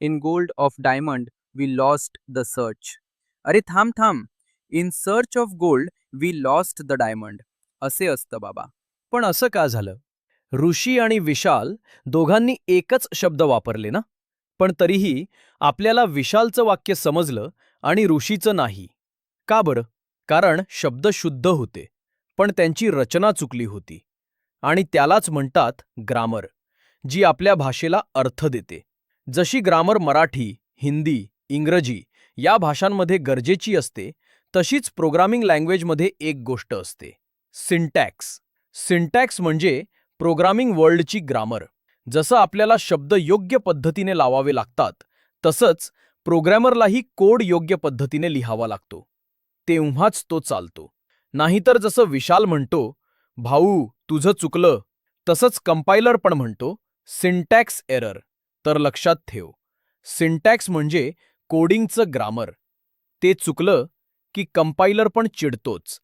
In gold of diamond we lost the search. अरे थांब थांब. In search of gold we lost the diamond. असे असतं बाबा. पण असं का झालं? ऋषी आणि विशाल दोघांनी एकच शब्द वापरले ना? पण तरीही आपल्याला विशालचं वाक्य समजलं आणि ऋषीचं नाही. का बरं? कारण शब्द शुद्ध होते पण त्यांची रचना चुकली होती. आणि त्यालाच म्हणतात ग्रामर जी आपल्या भाषेला अर्थ देते. जशी ग्रामर मराठी हिंदी इंग्रजी या भाषांमध्ये गरजेची असते तशीच प्रोग्रामिंग लँग्वेजमध्ये एक गोष्ट असते सिंटॅक्स. सिंटॅक्स म्हणजे प्रोग्रामिंग वर्ल्डची ग्रामर. जसं आपल्याला शब्द योग्य पद्धतीने लावावे लागतात तसंच प्रोग्रॅमरलाही कोड योग्य पद्धतीने लिहावा लागतो. तेव्हाच तो चालतो. नाहीतर जसं विशाल म्हणतो भाऊ तुझं चुकलं तसंच कंपायलर पण म्हणतो सिंटॅक्स एरर. तर लक्षात ठेव. सिंटॅक्स म्हणजे कोडिंगचं ग्रामर. ते चुकलं की कंपाइलर पण चिडतोच.